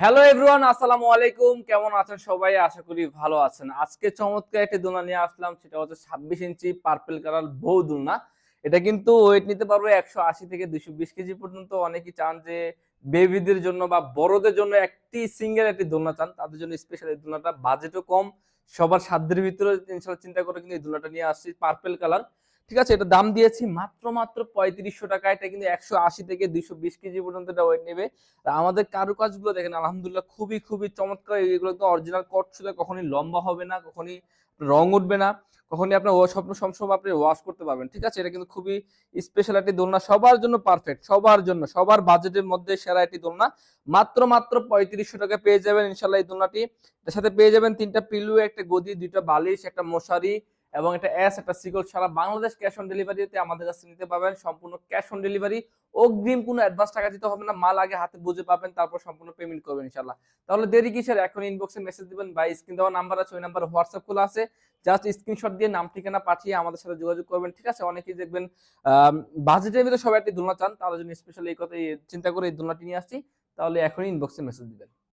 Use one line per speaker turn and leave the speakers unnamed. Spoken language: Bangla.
হ্যালো এভরিওয়ান আসসালামু আলাইকুম। কেমন আছেন সবাই? আশা করি ভালো আছেন। আজকে চমৎকার একটি দোলনা নিয়ে আসলাম। সেটা হচ্ছে ছাব্বিশ ইঞ্চি পার্পেল কালার বউ দোলনা। এটা কিন্তু ওয়েট নিতে পারবে একশো আশি থেকে দুইশো বিশ কেজি পর্যন্ত। অনেকেই চান যে বেবিদের জন্য বা বড়দের জন্য একটি সিঙ্গেল একটি দোলনা চান। তাদের জন্য স্পেশাল এই দোলনাটা। বাজেটও কম। সবার সাধ্যের ভিতরে চিন্তা করে কিন্তু এই দোলনাটা নিয়ে আসছি। পার্পেল কালার ঠিক আছে, এটা দাম দিয়েছি মাত্র মাত্র পঁয়ত্রিশশো টাকা এটা কিন্তু একশো আশি থেকে দুইশো বিশ কেজি পর্যন্ত এটা ওয়েট নেবে। আর আমাদের কারুকাজগুলো দেখেন, আলহামদুলিল্লাহ খুবই খুবই চমৎকার। এগুলো তো অরিজিনাল কট কখনই লম্বা হবে না, কখনই রং উঠবে না, কখনই আপনার স্বপ্ন সবসময় আপনি ওয়াশ করতে পারবেন। ঠিক আছে, এটা কিন্তু খুবই স্পেশাল একটি দোলনা, সবার জন্য পারফেক্ট সবার জন্য, সবার বাজেটের মধ্যে সেরা একটি দোলনা। মাত্র মাত্র পঁয়ত্রিশশো টাকা পেয়ে যাবেন ইনশাল্লাহ এই দোলনাটি। সাথে পেয়ে যাবেন তিনটা পিলু, একটা গদি, দুইটা বালিশ, একটা মশারি এবং একটা এস একটা সিকল সারা বাংলাদেশ ক্যাশ অন ডেলিভারিতে আমাদের কাছে নিতে পাবেন। সম্পূর্ণ ক্যাশ অন ডেলিভারি অগ্রিম কোনো অ্যাডভান্স টাকা দিতে হবে না, মাল আগে হাতে বুঝে পাবেন, তারপর সম্পূর্ণ পেমেন্ট করবেন ইনশাল্লাহ তাহলে দেরি কিসের? এখন ইনবক্সে মেসেজ দিবেন। বা স্ক্রিন দেওয়া নাম্বার আছে, ওই নাম্বার হোয়াটসঅ্যাপ খোলা আছে। জাস্ট স্ক্রিনশট দিয়ে নাম, ঠিকানা পাঠিয়ে আমাদের সাথে যোগাযোগ করবেন, ঠিক আছে? অনেকেই দেখবেন বাজেটের ভিতরে সবাই একটি দোলনা চান, তাদের জন্য স্পেশালি এই কথা চিন্তা করে এই দোলনাটি নিয়ে আসছি। তাহলে এখনই ইনবক্সে মেসেজ দিবেন।